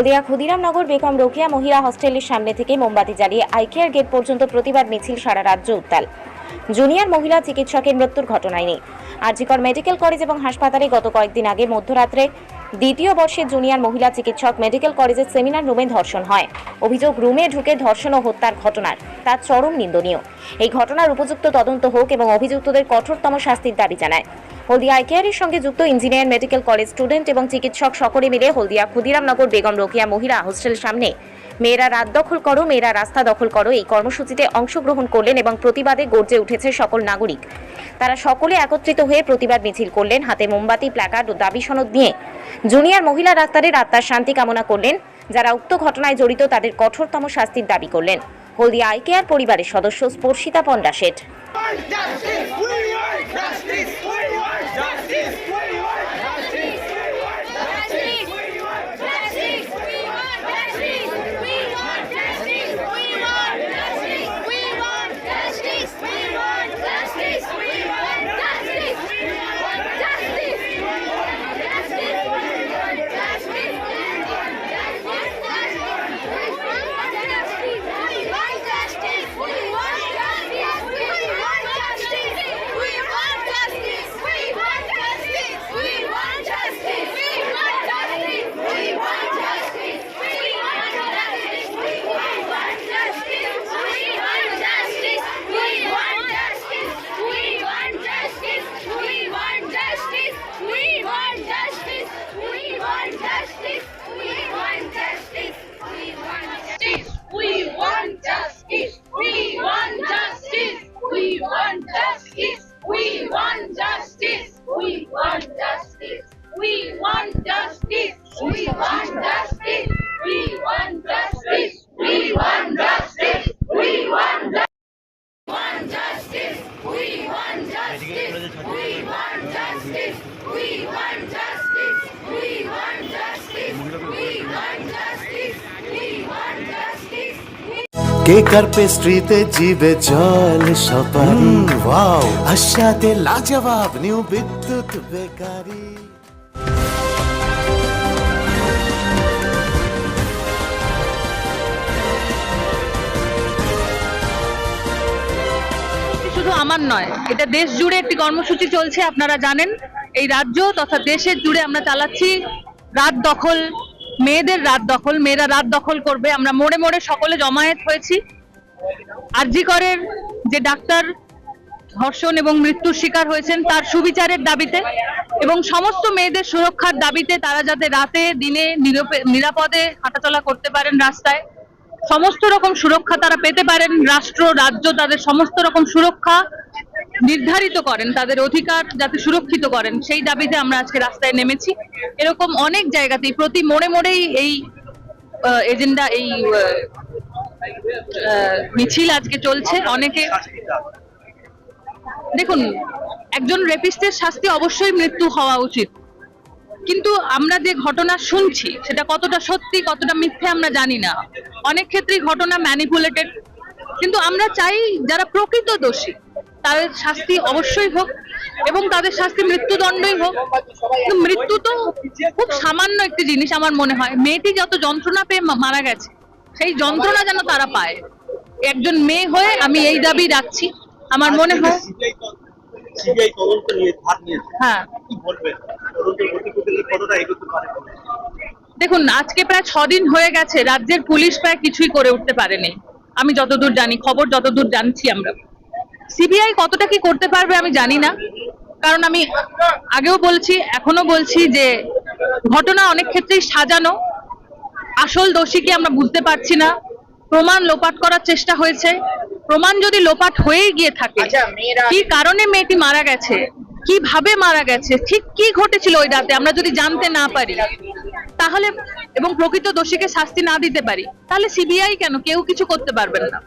হলদিয়া ক্ষুদিরামনগর, বেগম রোকেয়া মহিলা হস্টেলের সামনে থেকে মোমবাতি জ্বালিয়ে আইকেয়ার গেট পর্যন্ত প্রতিবাদ মিছিল সারা রাজ্য উত্তাল। জুনিয়র মহিলা চিকিৎসকের মৃত্যুর ঘটনায় নেই। আরজিকর মেডিকেল কলেজ এবং হাসপাতালে গত কয়েকদিন আগে মধ্যরাত্রে দ্বিতীয় বর্ষের জুনিয়র মহিলা চিকিৎসক মেডিকেল কলেজের সেমিনার রুমে ধর্ষণ হয়। অভিযোগ, রুমে ঢুকে ধর্ষণ ও হত্যার ঘটনার। তা চরম নিন্দনীয়। এই ঘটনার উপযুক্ত তদন্ত হোক এবং অভিযুক্তদের কঠোরতম শাস্তির দাবি জানায়। হলদিয়া আইকেয়ারের সঙ্গে যুক্ত ইঞ্জিনিয়ার মেডিকেল কলেজ স্টুডেন্ট এবং চিকিৎসক সকলে মিলে হলদিয়া ক্ষুদিরামনগর বেগম রোকিয়া মহিলা হোস্টেল সামনে মেয়েরা রাত দখল করো, মেয়েরা রাস্তা দখল করো, এই কর্মসূচিতে অংশগ্রহণ করলেন এবং প্রতিবাদে গর্জে উঠেছে সকল নাগরিক। তারা সকলে একত্রিত হয়ে প্রতিবাদ মিছিল করলেন। হাতে মোমবাতি প্ল্যাকার্ড ও দাবি সনদ নিয়ে জুনিয়র মহিলা ডাক্তারের আত্মার শান্তি কামনা করলেন। যারা উক্ত ঘটনায় জড়িত তাদের কঠোরতম শাস্তির দাবি করলেন। হলদিয়া আইকেয়ার পরিবারের সদস্য স্পর্শিতা পণ্ডা শেঠ। কেক আর পেস্ট্রিতে জিবে জল সপারি ওয়াও। আশাতে লাজবাব নিউ বিদ্যুৎ বেকারি। শুধু আমার নয় এটা দেশ জুড়ে একটি কর্মসূচি চলছে আপনারা জানেন। এই রাজ্য তথা দেশের জুড়ে আমরা চালাচ্ছি রাত দখল মেয়েদের রাত দখল, মেয়েরা রাত দখল করবে। আমরা মোড়ে মোড়ে সকলে জমায়েত হয়েছি। আরজি করের যে ডাক্তার ধর্ষণ এবং মৃত্যুর শিকার হয়েছেন, তার সুবিচারের দাবিতে এবং সমস্ত মেয়েদের সুরক্ষার দাবিতে তারা যাতে রাতে, দিনে, নিরপে- নিরাপদে হাঁটাচলা করতে পারেন রাস্তায়। সমস্ত রকম সুরক্ষা তারা পেতে পারেন, রাষ্ট্র, রাজ্য তাদের সমস্ত রকম সুরক্ষা নির্ধারিত করেন, তাদের অধিকার যাতে সুরক্ষিত করেন, সেই দাবিতে আমরা আজকে রাস্তায় নেমেছি। এরকম অনেক জায়গাতেই প্রতি মোড়ে মোড়েই এই এজেন্ডা, এই মিছিল আজকে চলছে। অনেকে দেখুন, একজন রেপিস্টের শাস্তি অবশ্যই মৃত্যু হওয়া উচিত। কিন্তু আমরা যে ঘটনা শুনছি, সেটা কতটা সত্যি, কতটা মিথ্যে আমরা জানি না। অনেক ক্ষেত্রেই ঘটনা ম্যানিপুলেটেড কিন্তু আমরা চাই যারা প্রকৃত দোষী, তাদের শাস্তি অবশ্যই হোক এবং তাদের শাস্তি মৃত্যুদণ্ডই হোক। মৃত্যু তো খুব সামান্য একটি জিনিস আমার মনে হয়। মেয়েটি যত যন্ত্রণা পেয়ে মারা গেছে, সেই যন্ত্রণা যেন তারা পায়। একজন মেয়ে হয়ে আমি এই দাবি রাখছি। আমার মনে হয় সিবিআই তদন্ত নিয়ে নিয়েছে। হ্যাঁ। কি বলবেন? তদন্তের গতি প্রকৃতি কতটা এগোতে পারে দেখুন আজকে প্রায় ছদিন হয়ে গেছে রাজ্যের পুলিশ প্রায় কিছুই করে উঠতে পারেনি। আমি যতদূর জানি খবর যতদূর জানছি আমরা। সিবিআই কতটা কি করতে পারবে আমি জানি না। কারণ আমি আগেও বলছি এখনও বলছি যে ঘটনা অনেক ক্ষেত্রেই সাজানো। আসল দোষীকে আমরা বুঝতে পারছি না। প্রমাণ লোপাট করার চেষ্টা হয়েছে। প্রমাণ যদি লোপাট হয়ে গিয়ে থাকে কি কারণে মেয়েটি মারা গেছে? কীভাবে মারা গেছে? ঠিক কি ঘটেছিল ওই রাতে? আমরা যদি জানতে না পারি তাহলে এবং প্রকৃত দোষীকে শাস্তি না দিতে পারি তাহলে সিবিআই কেন? কেউ কিছু করতে পারবেন না।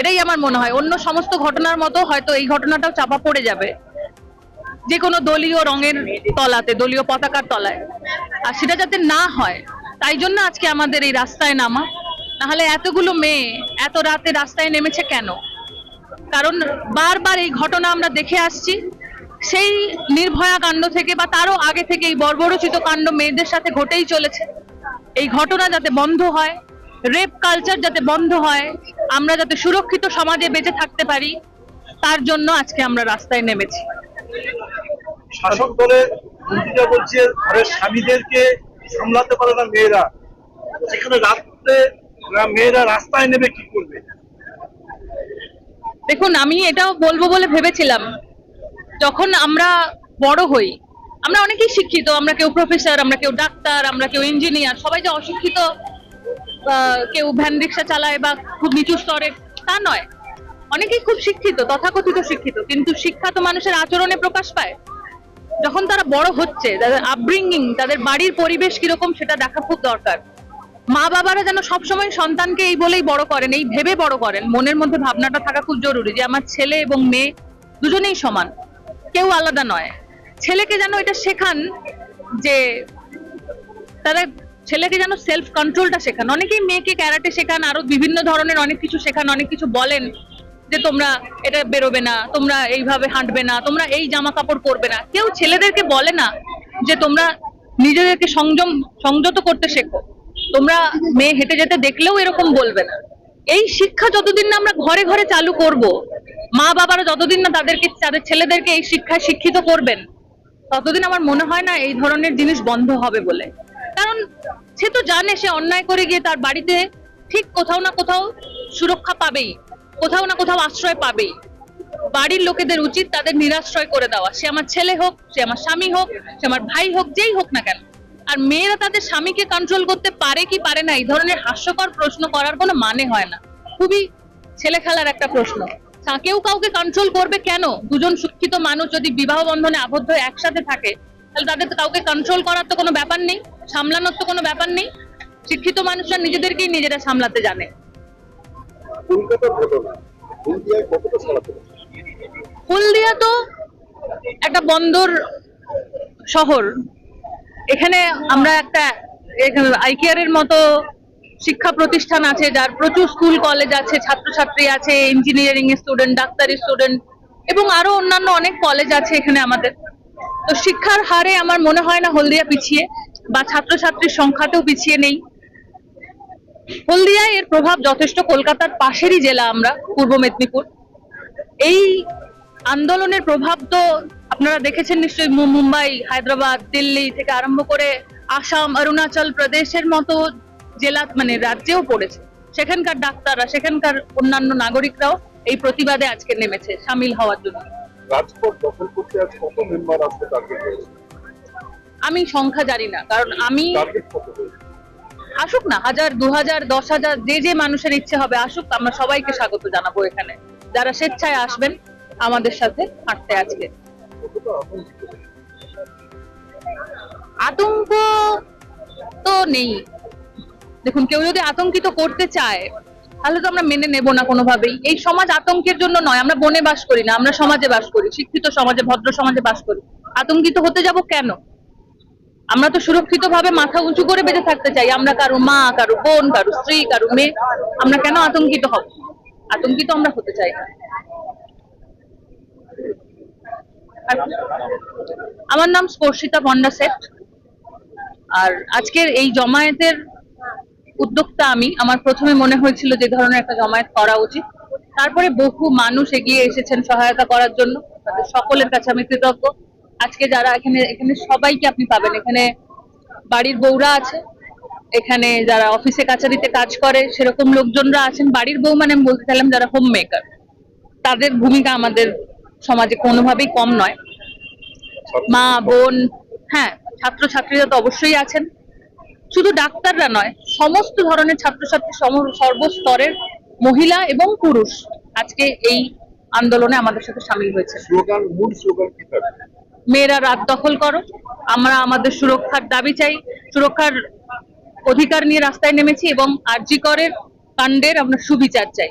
এটাই আমার মনে হয়। অন্য সমস্ত ঘটনার মতো হয়তো এই ঘটনাটাও চাপা পড়ে যাবে। যে কোনো দলীয় রঙের তলাতে দলীয় পতাকার তলায়। আর সেটা যাতে না হয় তাই জন্য আজকে আমাদের এই রাস্তায় নামা। নাহলে এতগুলো মেয়ে এত রাতে রাস্তায় নেমেছে কেন? কারণ বারবার এই ঘটনা আমরা দেখে আসছি। সেই নির্ভয়া কাণ্ড থেকে বা তারও আগে থেকে এই বর্বরচিত কাণ্ড মেয়েদের সাথে ঘটেই চলেছে। এই ঘটনা যাতে বন্ধ হয়, রেপ কালচার যাতে বন্ধ হয়, আমরা যাতে সুরক্ষিত সমাজে বেঁচে থাকতে পারি, তার জন্য আজকে আমরা রাস্তায় নেমেছি। শাসক দলের মন্ত্রীরা বলছে ঘরের স্বামীদেরকে সামলাতে পারে না মেয়েরা। সেখানে রাত্রে মেয়েরা রাস্তায় নেবে কি করবে? দেখুন, আমি এটাও বলব বলে ভেবেছিলাম। যখন আমরা বড় হই, আমরা অনেকেই শিক্ষিত, আমরা কেউ প্রফেসর আমরা কেউ ডাক্তার, আমরা কেউ ইঞ্জিনিয়ার সবাই যে অশিক্ষিত কেউ ভ্যান রিক্সা চালায় বা খুব নিচু স্তরে তা নয়। অনেকেই খুব শিক্ষিত, তথাকথিত শিক্ষিত, কিন্তু শিক্ষা তো মানুষের আচরণে প্রকাশ পায়। যখন তারা বড় হচ্ছে, তাদের আপব্রিঙ্গিং তাদের বাড়ির পরিবেশ কীরকম, সেটা দেখা খুব দরকার। মা বাবারা যেন সবসময় সন্তানকে এই বলেই বড় করেন, এই ভেবে বড় করেন। মনের মধ্যে ভাবনাটা থাকা খুব জরুরি যে আমার ছেলে এবং মেয়ে দুজনেই সমান, কেউ আলাদা নয়। ছেলেকে যেন এটা শেখান যে তারা, ছেলেকে যেন সেলফ কন্ট্রোলটা শেখান। অনেকেই মেয়েকে ক্যারাটে শেখান, আরও বিভিন্ন ধরনের অনেক কিছু শেখান, অনেক কিছু বলেন যে তোমরা এটা বেরোবে না, তোমরা এইভাবে হাঁটবে না, তোমরা এই জামা কাপড় পরবে না। কেউ ছেলেদেরকে বলে না যে তোমরা নিজেদেরকে সংযম, সংযত করতে শেখো। তোমরা মেয়ে হেঁটে যেতে দেখলেও এরকম বলবে না। এই শিক্ষা যতদিন না আমরা ঘরে ঘরে চালু করব, মা বাবারা যতদিন না তাদেরকে, তাদের ছেলেদেরকে এই শিক্ষায় শিক্ষিত করবেন, ততদিন আমার মনে হয় না এই ধরনের জিনিস বন্ধ হবে বলে। কারণ সে তো জানে, সে অন্যায় করে গিয়ে তার বাড়িতে ঠিক কোথাও না কোথাও সুরক্ষা পাবেই, কোথাও না কোথাও আশ্রয় পাবেই। বাড়ির লোকেদের উচিত তাদের নিরাশ্রয় করে দেওয়া। সে আমার ছেলে হোক, সে আমার স্বামী হোক, সে আমার ভাই হোক, যেই হোক না কেন। আর মেয়েরা তাদের স্বামীকে কন্ট্রোল করতে পারে কি পারে না এই ধরনের হাস্যকর প্রশ্ন করার কোনো মানে হয় না। খুবই ছেলে খেলার একটা প্রশ্ন। তা কেউ কাউকে কন্ট্রোল করবে কেন? দুজন শিক্ষিত মানুষ যদি বিবাহ বন্ধনে আবদ্ধ একসাথে থাকে তাহলে তাদের কাউকে কন্ট্রোল করার তো কোনো ব্যাপার নেই সামলানোর তো কোনো ব্যাপার নেই। শিক্ষিত মানুষরা নিজেদেরকেই নিজেরা সামলাতে জানে। হলদিয়া তো একটা বন্দর শহর। এখানে আমরা একটা আইকেয়ার এর মতো শিক্ষা প্রতিষ্ঠান আছে, যার প্রচুর স্কুল, কলেজ আছে, ছাত্রছাত্রী আছে ইঞ্জিনিয়ারিং এর স্টুডেন্ট ডাক্তারি স্টুডেন্ট এবং আরও অন্যান্য অনেক কলেজ আছে এখানে আমাদের। তো শিক্ষার হারে আমার মনে হয় না হলদিয়া পিছিয়ে, বা ছাত্রছাত্রীর সংখ্যাতেও পিছিয়ে নেই। হলদিয়ায় এর প্রভাব যথেষ্ট, কলকাতার পাশেরই জেলা আমরা, পূর্ব মেদিনীপুর। এই আন্দোলনের প্রভাব তো আপনারা দেখেছেন নিশ্চয়ই মুম্বাই হায়দ্রাবাদ দিল্লি থেকে আরম্ভ করে আসাম অরুণাচল প্রদেশের মতো জেলা মানে রাজ্যেও পড়েছে। সেখানকার ডাক্তাররা সেখানকার অন্যান্য নাগরিকরাও এই প্রতিবাদে আজকে নেমেছে সামিল হওয়ার জন্য। রাজপথ দখল করতে আজ কত মেম্বার আসবে টার্গেট রয়েছে আমি সংখ্যা জানি না কারণ আমি আসুক না হাজার দু হাজার দশ হাজার যে যে মানুষের ইচ্ছে হবে আসুক আমরা সবাইকে স্বাগত জানাব এখানে। যারা স্বেচ্ছায় আসবেন আমাদের সাথে হাঁটতে আজকে। আতঙ্ক তো নেই। দেখুন, কেউ যদি আতঙ্কিত করতে চায়, তাহলে তো আমরা মেনে নেব না কোনোভাবেই। এই সমাজ আতঙ্কের জন্য নয়, আমরা বনে বাস করি না, আমরা সমাজে বাস করি, শিক্ষিত সমাজে, ভদ্র সমাজে বাস করি। আতঙ্কিত হতে যাব কেন? আমরা তো সুরক্ষিত ভাবে মাথা উঁচু করে বেঁচে থাকতে চাই। আমরা কারও মা, কারও বোন, কারও স্ত্রী, কারও মেয়ে, আমরা কেন আতঙ্কিত হব? আতঙ্কিত আমরা হতে চাই না আর- আমার নাম স্পর্শিতা পন্ডা সেট আর আজকের এই জমায়েতের উদ্যোক্তা আমি। আমার প্রথমে মনে হয়েছিল যে ধরনের একটা জমায়েত করা উচিত। তারপরে বহু মানুষ এগিয়ে এসেছেন সহায়তা করার জন্য। সকলের কাছে আমি কৃতজ্ঞ। আজকে যারা এখানে এখানে সবাইকে আপনি পাবেন। এখানে বাড়ির বউরা আছে। এখানে যারা অফিসে কাছারিতে কাজ করে, সেরকম লোকজনরা আছেন। বাড়ির বউ মানে আমি বলতে চাইলাম যারা হোম মেকার তাদের ভূমিকা আমাদের সমাজে কোনোভাবেই কম নয়। মা বোন হ্যাঁ ছাত্রছাত্রীরা তো অবশ্যই আছেন। শুধু ডাক্তাররা নয় সমস্ত ধরনের ছাত্রছাত্রী সর্বস্তরের মহিলা এবং পুরুষ আজকে এই আন্দোলনে আমাদের সাথে সামিল হয়েছে। মেয়েরা রাত দখল করো আমরা আমাদের সুরক্ষার দাবি চাই সুরক্ষার অধিকার নিয়ে রাস্তায় নেমেছি এবং আরজি করের কাণ্ডের আমরা সুবিচার চাই।